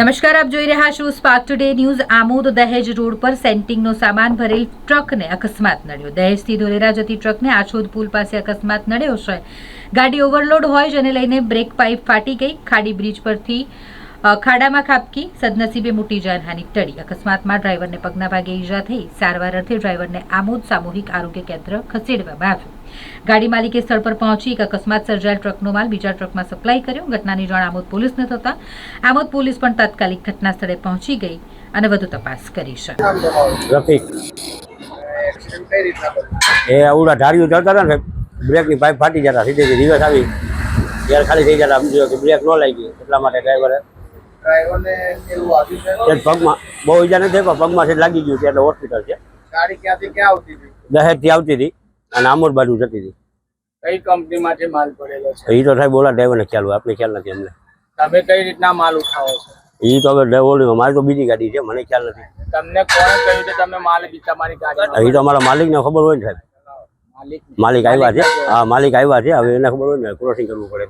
નમસ્કાર, આપ જોઈ રહ્યા છો સ્પાર્ક ટુડે ન્યૂઝ આમોદ દહેજ રોડ પર સેન્ટિંગનો સામાન ભરેલ ટ્રકને અકસ્માત નડ્યો. દહેજથી ધોલેરા જતી ટ્રકને આછોદ પુલ પાસે અકસ્માત નડ્યો છે. ગાડી ઓવરલોડ હોય જેને લઈને બ્રેક પાઇપ ફાટી ગઈ. ખાડી બ્રિજ પરથી ખાડામાં ખાબકી. સદનસીબે મોટી જાનહાની ટળી. અકસ્માતમાં ડ્રાઈવરને પગના ભાગે ઈજા થઈ. સારવાર અર્થે ડ્રાઈવરને આમોદ સામૂહિક આરોગ્ય કેન્દ્ર ખસેડવામાં આવ્યું. ગાડી માલિકે સ્થળ પર પહોંચી એક અકસ્માત સર્જાયેલ ટ્રકનો માલ બીજા ટ્રકમાં સપ્લાય કર્યો. ઘટનાની જાણ આમોદ પોલીસને થતા આમોદ પોલીસ પણ તાત્કાલિક ઘટના સ્થળે પહોંચી ગઈ અને વધુ તપાસ કરી છે. રફીક? એ આવડા ધારીઓ ચડતા હતા ને બ્રેકની પાઇપ ફાટી જતા સીધે રિવર્સ આવી ત્યારે ખાલી થઈ જતા સમજો કે બ્રેક ન લાગી એટલા માટે ડ્રાઈવરે પગમાં બહુ ઈજા નથી પણ પગમાં લાગી ગયું છે એટલે હોસ્પિટલ છે. ગાડી ક્યાંથી ક્યાં આવતી હતી? દહેજથી આવતી હતી. અને આમોદ બાજુ જતી હતી. કઈ કંપનીમાંથી માલ પડેલો છે? એ તો સાહેબ ઓલા ડ્રાઈવરને ખ્યાલ હોય આપણે ખ્યાલ નથી અમને તમે કઈ રીતના માલ ઉઠાવો છો? એ તો હવે ડ્રાઈવર મારી તો બીજી ગાડી છે મને ખ્યાલ નથી. તમને કોણ કહ્યું કે તમે માલ તમારી ગાડી એ તો અમારા માલિકને ખબર હોય ને સાહેબ. માલિક માલિક આવ્યા છે હા માલિક આવ્યા છે હવે એને ખબર હોય ને ક્રોસિંગ કરવું પડે